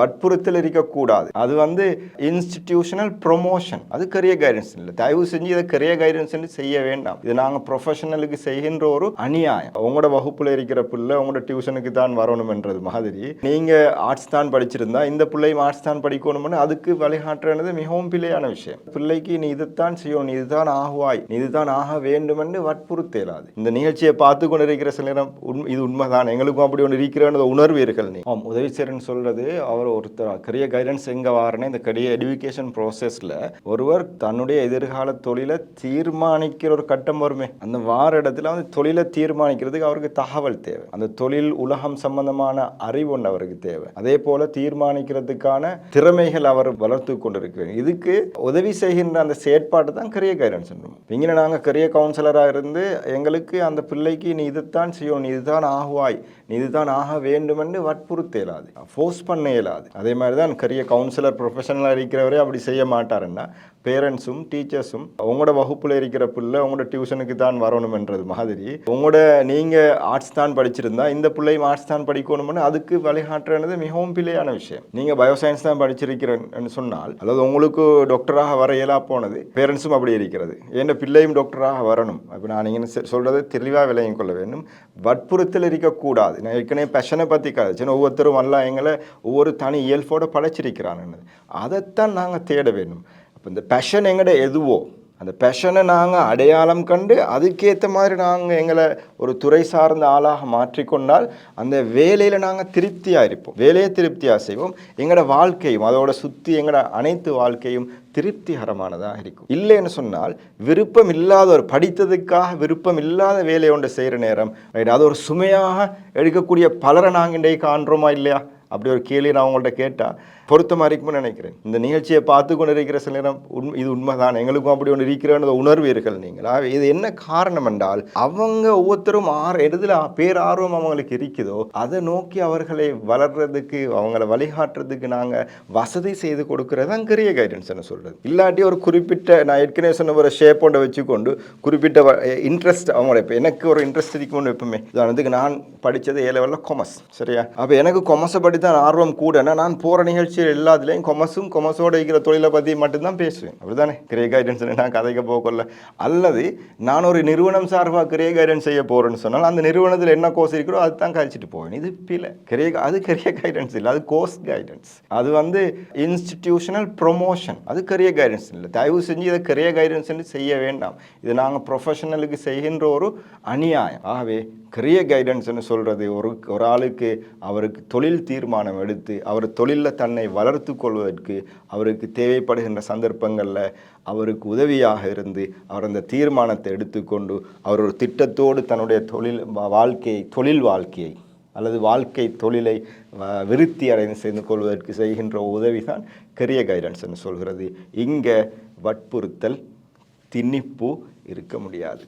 வற்புறுத்தல் இருக்கக்கூடாது. அது வந்து இன்ஸ்டிடியூஷனல் ப்ரொமோஷன் அது கரியர் கைடன்ஸ் இல்லை. தயவு செஞ்சு இதை கரியர் கைடன்ஸ் செய்ய வேண்டாம். இது நாங்கள் ப்ரொஃபஷனலுக்கு செய்கின்ற ஒரு அநியாயம். உங்களோட வகுப்பில் இருக்கிற பிள்ளை உங்களோட டியூஷனுக்கு தான் வரணும்ன்றது மாதிரி நீங்கள் ஆர்ட்ஸ் தான் படிச்சிருந்தா இந்த பிள்ளையும் ஆர்ட்ஸ் தான் படிக்கணும்னு அதுக்கு வழிகாட்டுறது மிகவும் பிள்ளையான விஷயம். பிள்ளைக்கு நீ இதுதான் செய்யணும் நீ இதுதான் ஆகுவாய் நீ இதுதான் ஆக வேண்டும் என்று வற்புறுத்தலாது. இந்த நிகழ்ச்சியை பார்த்து கொண்டு இருக்கிற சில நேரம் உண்மை இது உண்மைதான். எங்களுக்கும் அப்படி ஒன்று இருக்கிற உணர்வீர்கள் நீ. ஆம் உதவி சேரன் சொல்றது அவர் ஒருத்தர்? கரிய கைடன்ஸ் எங்கே வாரனே இந்த கரிய எடுகேஷன் ப்ராசஸில் ஒருவர் தன்னுடைய எதிர்கால தொழிலை தீர்மானிக்கிற ஒரு கட்டம் வருமே. அந்த வார இடத்துல வந்து தொழிலை தீர்மானிக்கிறதுக்கு அவருக்கு தகவல் தேவை. அந்த தொழில் உலகம் சம்பந்தமான அறிவு ஒன்று அவருக்கு தேவை. அதே போல் தீர்மானிக்கிறதுக்கான திறமைகள் அவர் வளர்த்து கொண்டிருக்கிறார் இதுக்கு உதவி செய்கின்ற அந்த செயற்பாடு தான் கரியர் கைடன்ஸ் இங்கே நாங்கள் கரியர் கவுன்சிலராக இருந்து எங்களுக்கு அந்த பிள்ளைக்கு நீ இதுதான் செய்யணும் நீ இதுதான் ஆகுவாய் நீ இதுதான் ஆக வேண்டும் என்று வற்புறுத்த இயலாது ஃபோர்ஸ் பண்ண இயலாது. அதே மாதிரி தான் கரிய கவுன்சிலர் ப்ரொஃபஷனலாக இருக்கிறவரே அப்படி செய்ய மாட்டாருன்னா பேரண்ட்ஸும் டீச்சர்ஸும் உங்களோட வகுப்பில் இருக்கிற பிள்ளை உங்களோட டியூஷனுக்கு தான் வரணுமென்றது மாதிரி உங்களோட நீங்கள் ஆர்ட்ஸ் தான் படிச்சிருந்தா இந்த பிள்ளையும் ஆர்ட்ஸ் தான் படிக்கணும்னு அதுக்கு வழிகாட்டுறது மிகவும் பிள்ளையான விஷயம். நீங்கள் பயோசைன்ஸ் தான் படிச்சிருக்கிறேன்னு சொன்னால் அதாவது உங்களுக்கு டாக்டராக வர இயலா போனது பேரண்ட்ஸும் அப்படி இருக்கிறது. என் பிள்ளையும் டாக்டராக வரணும். அப்போ நான் நீங்கள் சொல்கிறது தெளிவாக விளையும் கொள்ள வேண்டும். வற்புறுத்தல் இருக்கக்கூடாது. நான் ஏற்கனவே பேஷனை பற்றி கதைச்சேன். ஒவ்வொருத்தரும் வரலாம். எங்களை ஒவ்வொரு தனி இயல்போடு படைச்சிருக்கிறான்னு அதைத்தான் நாங்கள் தேட வேண்டும். அப்போ இந்த பேஷன் எங்கட எதுவோ அந்த பேஷனை நாங்கள் அடையாளம் கண்டு அதுக்கேற்ற மாதிரி நாங்கள் எங்களை ஒரு துறை சார்ந்த ஆளாக மாற்றிக்கொண்டால் அந்த வேலையில் நாங்கள் திருப்தியாக இருப்போம். வேலையை திருப்தியாக செய்வோம். எங்களோட வாழ்க்கையும் அதோட சுற்றி எங்களோட அனைத்து வாழ்க்கையும் திருப்திகரமானதாக இருக்கும். இல்லைன்னு சொன்னால் விருப்பம் இல்லாத ஒரு படித்ததுக்காக விருப்பம் இல்லாத வேலையை ஒன்று செய்கிற நேரம் அது ஒரு சுமையாக எடுக்கக்கூடிய பலரை நாங்கள் இன்றைக்கு காண்றோமா இல்லையா? அப்படி ஒரு கேள்வி நான் உங்கள்கிட்ட கேட்டால் பொருத்தமாக இருக்கும்னு நினைக்கிறேன். இந்த நிகழ்ச்சியை பார்த்து கொண்டு இருக்கிற சில நேரம் உண்மை இது உண்மைதான் எங்களுக்கும் அப்படி ஒன்று இருக்கிற உணர்வீர்கள் நீங்கள்? இது என்ன காரணம் என்றால் அவங்க ஒவ்வொருத்தரும் ஆறு எதில் பேர் ஆர்வம் அவங்களுக்கு இருக்குதோ அதை நோக்கி அவர்களை வளர்றதுக்கு அவங்கள வழிகாட்டுறதுக்கு நாங்கள் வசதி செய்து கொடுக்கறது தான் கரிய கைடன்ஸ் சொல்கிறது இல்லாட்டி ஒரு குறிப்பிட்ட நான் ஏற்கனவே சொன்ன ஒரு ஷேப்போட வச்சுக்கொண்டு குறிப்பிட்ட இன்ட்ரெஸ்ட் அவங்களோட இப்போ எனக்கு ஒரு இன்ட்ரெஸ்ட் இருக்கும்னு எப்பவுமே உதாரணத்துக்கு நான் படித்தது ஏ லெவலில் கொமர்ஸ் சரியா? அப்போ எனக்கு கொமர்ஸை பற்றி தான் ஆர்வம் கூடனா நான் போகிற நிகழ்ச்சி எல்லாத்துலேயும் கொமர்ஸும் கொமசோடு இருக்கிற தொழிலை பற்றி மட்டும்தான் பேசுவேன். அப்படிதானே கிரே கைடன்ஸ் நான் கதைக்க போகல அல்லது நான் ஒரு நிறுவனம் சார்பாக கிரே கைடன்ஸ் செய்ய போகிறேன்னு சொன்னால் அந்த நிறுவனத்தில் என்ன கோர்ஸ் இருக்கிறோ அதுதான் கழிச்சிட்டு போவேன். இது பிள்ளை கிரே அது கிரிய கைடன்ஸ் இல்லை. அது கோர்ஸ் கைடன்ஸ் அது வந்து இன்ஸ்டிடியூஷனல் ப்ரொமோஷன் அது கரியர் கைடன்ஸ் இல்லை. தயவு செஞ்சு இதை கிரிய கைடன்ஸ் செய்ய வேண்டாம். இது நாங்கள் ப்ரொஃபஷனலுக்கு செய்கின்ற ஒரு அநியாயம். ஆகவே கிரிய கைடன்ஸ்னு சொல்கிறது ஒரு ஒரு ஆளுக்கு அவருக்கு தொழில் தீர்வு தீர்மானம் எடுத்து அவர் தொழிலில் தன்னை வளர்த்து கொள்வதற்கு அவருக்கு தேவைப்படுகின்ற சந்தர்ப்பங்களில் அவருக்கு உதவியாக இருந்து அவர் அந்த தீர்மானத்தை எடுத்துக்கொண்டு அவர் ஒரு திட்டத்தோடு தன்னுடைய தொழில் வாழ்க்கையை தொழில் வாழ்க்கையை அல்லது வாழ்க்கை தொழிலை விருத்தி அடைந்து செய்து கொள்வதற்கு செய்கின்ற உதவி தான் கரியர் கைடன்ஸ் என்று சொல்கிறது. இங்கே வற்புறுத்தல் திணிப்பு இருக்க முடியாது.